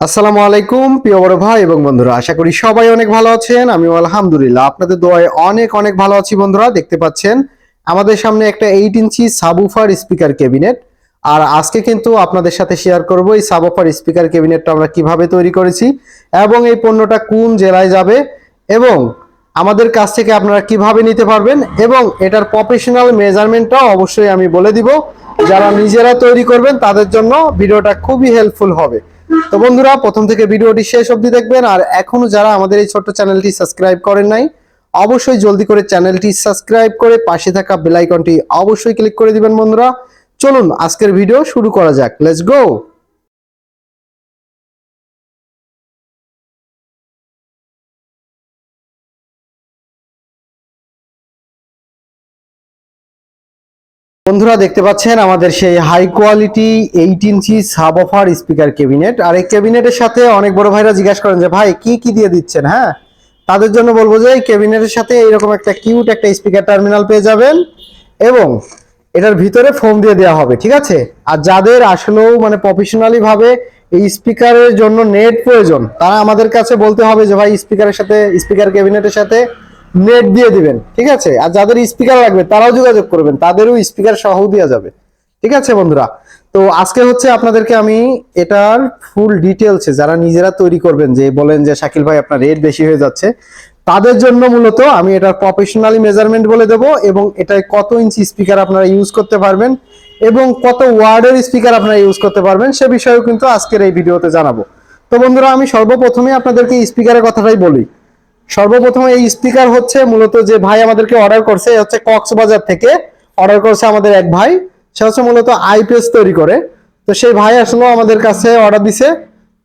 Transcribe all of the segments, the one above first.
আসসালামু আলাইকুম, প্রিয় বড় ভাই এবং বন্ধুরা, আশা করি সবাই অনেক ভালো আছেন। আমিও আলহামদুলিল্লাহ, আপনাদের দোয়ায় অনেক অনেক ভালো আছি বন্ধুরা, দেখতে পাচ্ছেন। আমাদের সামনে একটা eight inch subwoofer speaker cabinet আর আজকে কিন্তু আপনাদের সাথে শেয়ার করব এই সাবুফার স্পিকার ক্যাবিনেটটা আমরা কীভাবে তৈরি করেছি এবং এই পণ্যটা কোন জেলায় যাবে এবং আমাদের কাছ থেকে আপনারা কীভাবে নিতে পারবেন এবং এটার প্রফেশনাল মেজারমেন্টটাও অবশ্যই আমি বলে দিব। যারা নিজেরা তৈরি করবেন, তাদের জন্য ভিডিওটা খুবই হেল্পফুল হবে। তো বন্ধুরা, প্রথম থেকে ভিডিওটি শেষ অবধি দেখবেন, আর এখনও যারা আমাদের এই ছোট্ট চ্যানেলটি সাবস্ক্রাইব করেন নাই, অবশ্যই জলদি করে চ্যানেলটি সাবস্ক্রাইব করে পাশে থাকা বেলাইকনটি অবশ্যই ক্লিক করে দিবেন বন্ধুরা। চলুন, আজকের ভিডিও শুরু করা যাক। লেটস গো বন্ধুরা দেখতে পাচ্ছেন আমাদের সেই high quality eight inch subwoofer speaker cabinet আর এই ক্যাবিনেটের সাথে অনেক বড় ভাইরা জিজ্ঞাসা করেন যে, ভাই, কি কি দিয়ে দিচ্ছেন? হ্যাঁ তাদের জন্য বলব যে, এই ক্যাবিনেটের সাথে এরকম একটা কিউট একটা স্পিকার টার্মিনাল পেয়ে যাবেন এবং এটার ভিতরে ফোম দিয়ে দেওয়া হবে, ঠিক আছে? আর যাদের আসলেও মানে প্রফেশনালি ভাবে এই স্পিকারের জন্য নেট প্রয়োজন, তারা আমাদের কাছে বলতে হবে যে, ভাই স্পিকারের সাথে স্পিকার ক্যাবিনেটের সাথে নেট দিয়ে দিবেন, ঠিক আছে? আর যাদের স্পিকার লাগবে, তারাও যোগাযোগ করবেন, তাদেরও স্পিকার সহ দেওয়া যাবে, ঠিক আছে বন্ধুরা? তো আজকে হচ্ছে আপনাদেরকে আমি এটার ফুল ডিটেলসে যারা নিজেরা তৈরি করবেন, যে বলেন যে শাকিল ভাই আপনার রেট বেশি হয়ে যাচ্ছে, তাদের জন্য মূলত আমি এটার প্রফেশনালি মেজারমেন্ট বলে দেব এবং এটায় কত ইঞ্চি স্পিকার আপনারা ইউজ করতে পারবেন এবং কত ওয়ার্ডের স্পিকার আপনারা ইউজ করতে পারবেন, সে বিষয়েও কিন্তু আজকের এই ভিডিওতে জানাব। তো বন্ধুরা, আমি সর্বপ্রথমে আপনাদেরকে স্পিকারের কথাটাই বলি। সর্বপ্রথম এই স্পিকার হচ্ছে মূলত যে ভাই আমাদেরকে অর্ডার করছে হচ্ছে কক্সবাজার থেকে। অর্ডার করছে আমাদের এক ভাই, সে হচ্ছে মূলত আইপিএস তৈরি করে। তো সেই ভাই আসলে আমাদের কাছে অর্ডার দিছে।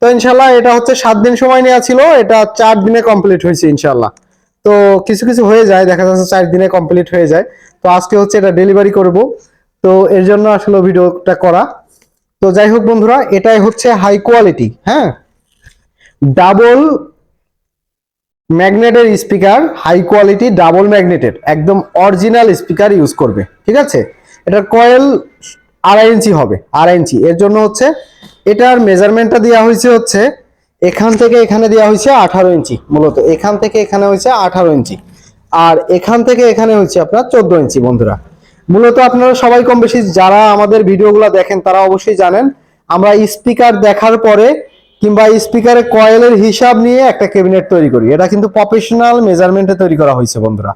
তো ইনশাল্লাহ এটা হচ্ছে সাত দিন সময় নেওয়া ছিল, এটা চার দিনে কমপ্লিট হয়েছে ইনশাল্লাহ তো কিছু কিছু হয়ে যায়, দেখা যাচ্ছে চার দিনে কমপ্লিট হয়ে যায়। তো আজকে হচ্ছে এটা ডেলিভারি করব। তো এর জন্য আসলে ভিডিওটা করা। তো যাই হোক বন্ধুরা, এটাই হচ্ছে হাই কোয়ালিটি হ্যাঁ? ডাবল ম্যাগনেটের স্পিকার, হাই কোয়ালিটি, ডাবল ম্যাগনেটের একদম অরিজিনাল স্পিকার ইউজ করবে, ঠিক আছে? এটার কয়েল আড়াই ইঞ্চি হবে, আড়াই ইঞ্চি। এর জন্য হচ্ছে, এটার মেজারমেন্টটা দেওয়া হয়েছে হচ্ছে, এখান থেকে এখানে দেওয়া হয়েছে আঠারো ইঞ্চি, মূলত। এখান থেকে এখানে হয়েছে আঠারো ইঞ্চি। আর এখান থেকে এখানে হচ্ছে আপনার চোদ্দ ইঞ্চি, বন্ধুরা। মূলত আপনারা সবাই কম বেশি যারা আমাদের ভিডিওগুলো দেখেন, তারা অবশ্যই জানেন, আমরা স্পিকার দেখার পরে কিংবা স্পিকারের কয়েলের হিসাব নিয়ে একটা ক্যাবিনেট তৈরি করি। এটা কিন্তু প্রফেশনাল মেজারমেন্টে তৈরি করা হয়েছে বন্ধুরা।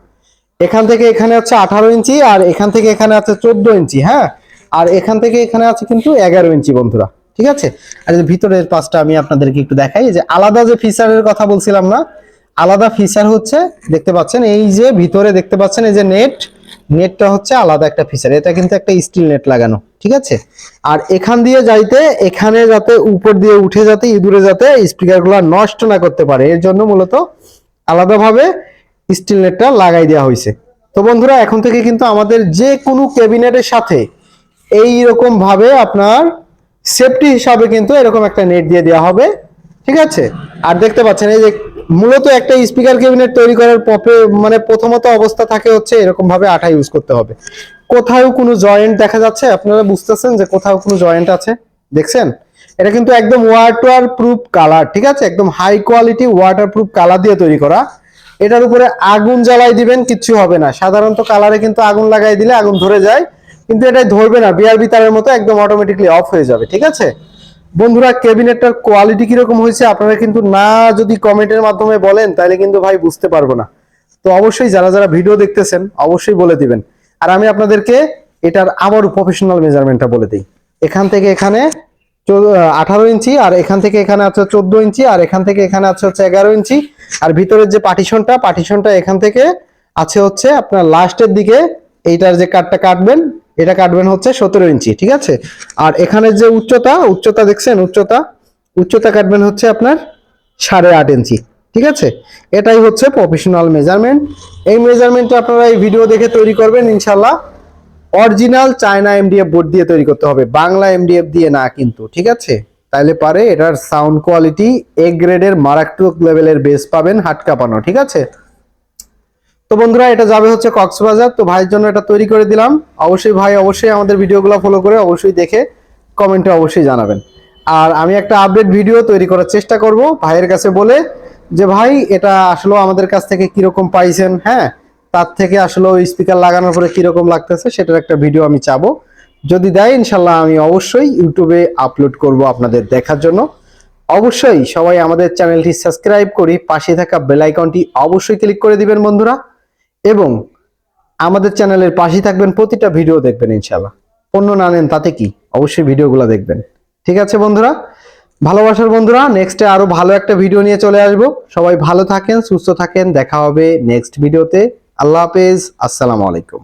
এখান থেকে এখানে হচ্ছে আঠারো ইঞ্চি আর এখান থেকে এখানে আছে চোদ্দ ইঞ্চি হ্যাঁ? আর এখান থেকে এখানে আছে কিন্তু এগারো ইঞ্চি বন্ধুরা, ঠিক আছে? আর ভিতরের পাশটা আমি আপনাদেরকে একটু দেখাই যে আলাদা যে ফিচারের কথা বলছিলাম না, আলাদা ফিচার হচ্ছে, দেখতে পাচ্ছেন, এই যে ভিতরে দেখতে পাচ্ছেন, এই যে নেট নেটটা হচ্ছে আলাদা একটা ফিচার এটা কিন্তু একটা স্টিল নেট লাগানো, ঠিক আছে? আর এখান দিয়ে যাইতে, এখানে যাতে উপর দিয়ে উঠে যাতে ইঁদুরে যাতে স্পিকারগুলো নষ্ট না করতে পারে, এর জন্য মূলত আলাদাভাবে স্টিল নেটটা লাগাই দেওয়া হয়েছে তো বন্ধুরা, এখন থেকে কিন্তু আমাদের যে কোনো ক্যাবিনেটের সাথে এই ভাবে আপনার সেফটি হিসাবে কিন্তু এরকম একটা নেট দিয়ে দেওয়া হবে, ঠিক আছে? আর দেখতে পাচ্ছেন, এই যে মূলত একটা স্পিকার ক্যাবিনেট তৈরি করার পপে মানে প্রথমত অবস্থা থাকে হচ্ছে এরকম ভাবে আঠা ইউজ করতে হবে। কোথাও কোনো জয়েন্ট দেখা যাচ্ছে? আপনারা বুঝতেছেন যে কোথাও কোনো জয়েন্ট আছে? দেখছেন? এটা কিন্তু একদম ওয়াটার প্রুফ কালার ঠিক আছে? একদম high quality waterproof colour দিয়ে তৈরি করা। এটার উপরে আগুন জ্বালাই দিবেন, কিচ্ছু হবে না। সাধারণত কালারে কিন্তু আগুন লাগাই দিলে আগুন ধরে যায়, কিন্তু এটা ধরবে না। বিআরবি তারের মতো একদম অটোমেটিকলি অফ হয়ে যাবে, ঠিক আছে? বন্ধুরা, ক্যাবিনেটটার কোয়ালিটি কীরকম হয়েছে আপনারা কিন্তু না যদি কমেন্টের মাধ্যমে বলেন, তাহলে কিন্তু ভাই বুঝতে পারব না। তো অবশ্যই যারা যারা ভিডিও দেখতেছেন, অবশ্যই বলে দিবেন। আর আমি আপনাদেরকে এটার আবারও প্রফেশনাল মেজারমেন্টটা বলে দিই। এখান থেকে এখানে আঠারো ইঞ্চি, আর এখান থেকে এখানে আছে চোদ্দ ইঞ্চি, আর এখান থেকে এখানে আছে হচ্ছে এগারো ইঞ্চি। আর ভিতরের যে পার্টিশনটা পার্টিশনটা এখান থেকে আছে হচ্ছে আপনার লাস্টের দিকে, এইটার যে কাটটা কাটবেন এটা কাটবেন হচ্ছে সতেরো ইঞ্চি, ঠিক আছে? আর এখানের যে উচ্চতা উচ্চতা দেখছেন, উচ্চতা উচ্চতা কাটবেন হচ্ছে আপনার সাড়ে আট ইঞ্চি, ঠিক আছে? এটাই হচ্ছে প্রফেশনাল মেজারমেন্ট এই মেজারমেন্টটা আপনারা এই ভিডিও দেখে তৈরি করবেন ইনশাল্লাহ অরিজিনাল চায়না এমডিএফ বোর্ড দিয়ে তৈরি করতে হবে, বাংলা এমডিএফ দিয়ে না কিন্তু, ঠিক আছে? তাইলে পারে এটার সাউন্ড কোয়ালিটি এ গ্রেডের মারাত্মক লেভেলের বেস পাবেন হাট কাঁপানো ঠিক আছে? তো বন্ধুরা, এটা যাবে হচ্ছে কক্সবাজার। তো ভাইয়ের জন্য এটা তৈরি করে দিলাম। অবশ্যই ভাই, অবশ্যই আমাদের ভিডিওগুলো ফলো করে অবশ্যই দেখে কমেন্টে অবশ্যই জানাবেন। আর আমি একটা আপডেট ভিডিও তৈরি করার চেষ্টা করব ভাইয়ের কাছে বলে যে, ভাই, এটা আসলে আমাদের কাছ থেকে কীরকম পাইছেন? হ্যাঁ তার থেকে আসলে ওই স্পিকার লাগানোর পরে কীরকম লাগতেছে সেটার একটা ভিডিও আমি চাবো। যদি দেয় ইনশাল্লাহ আমি অবশ্যই ইউটিউবে আপলোড করব আপনাদের দেখার জন্য। অবশ্যই সবাই আমাদের চ্যানেলটি সাবস্ক্রাইব করি পাশে থাকা বেল আইকনটি অবশ্যই ক্লিক করে দিবেন বন্ধুরা। এবং আমাদের চ্যানেলের পাশে থাকবেন, প্রতিটা ভিডিও দেখবেন ইনশাল্লাহ অন্য না নেন তাতে কি? অবশ্যই ভিডিওগুলো দেখবেন। ঠিক আছে বন্ধুরা? ভালোবাসার বন্ধুরা নেক্সটে আরও ভালো একটা ভিডিও নিয়ে চলে আসব। সবাই ভালো থাকেন, সুস্থ থাকেন। দেখা হবে নেক্সট ভিডিওতে। আল্লাহ হাফেজ। আসসালামু আলাইকুম।